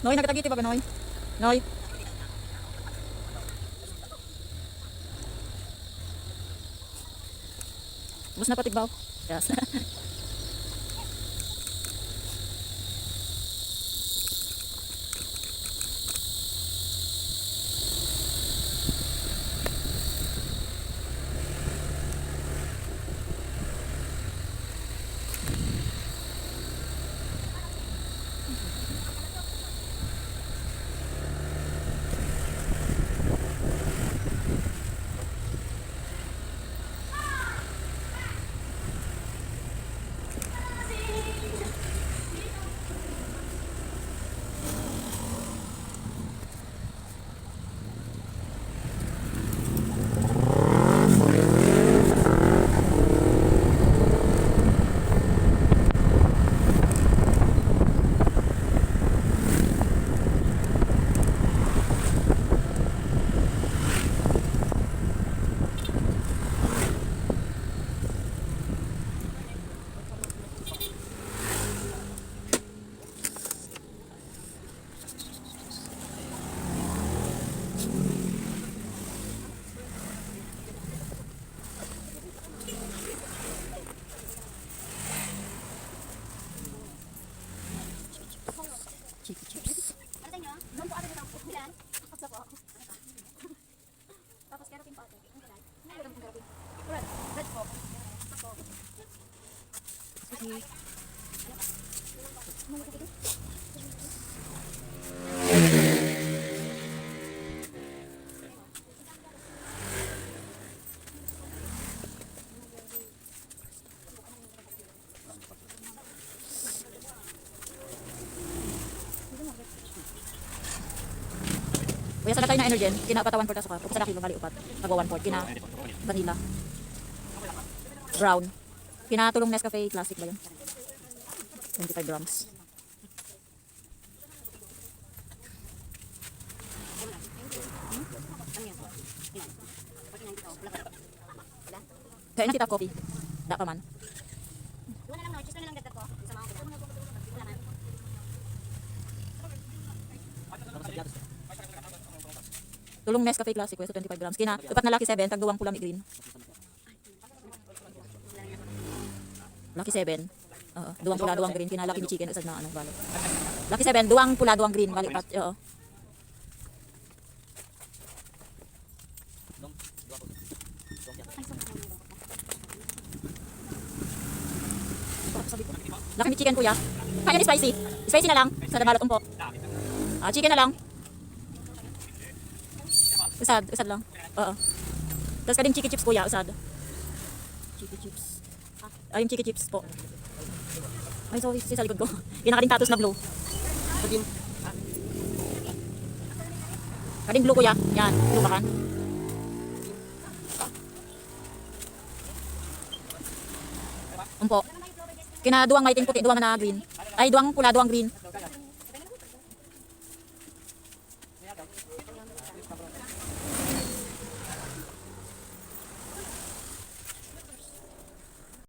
Noy, nagtagiti ba ka, Noy? Noy? Bus na patigbaw. Yes. Kuya, sa tayo na energen, kina upat 1 port asuka. Upat sa kilo bali upat. Nagwa 1 port. Kina vanilla. Brown. Kina tulong Nescafe classic ba yun? 25 grams. Kaya na kita coffee. Da pa man. Wala lang no. Na lang dagdag ko. Sa mga. Tulong Nescafe classic kuya, so 25 grams. Kina upat na Lucky 7, tag duwang pula mi green. Lucky 7. Oo, duwang pula, duwang green. Kina Lucky chicken usad na ano balo. Lucky 7, duwang pula, duwang green, bali pat. Oo. Lucky chicken kuya. Kaya ni spicy. Spicy na lang sa balot umpo. Ah, chicken na lang. Usad, usad lang. Oo. Tapos kading chiki chips kuya, usad. Chiki chips. Ay, yung chips po. Ay, sorry, sa likod ko. Yung nakading tatos na blue. Kading. Kading blue kuya. Yan, blue bakan. Umpo. Kina duwang maiting puti, duwang na green. Ay, duwang pula, duwang green.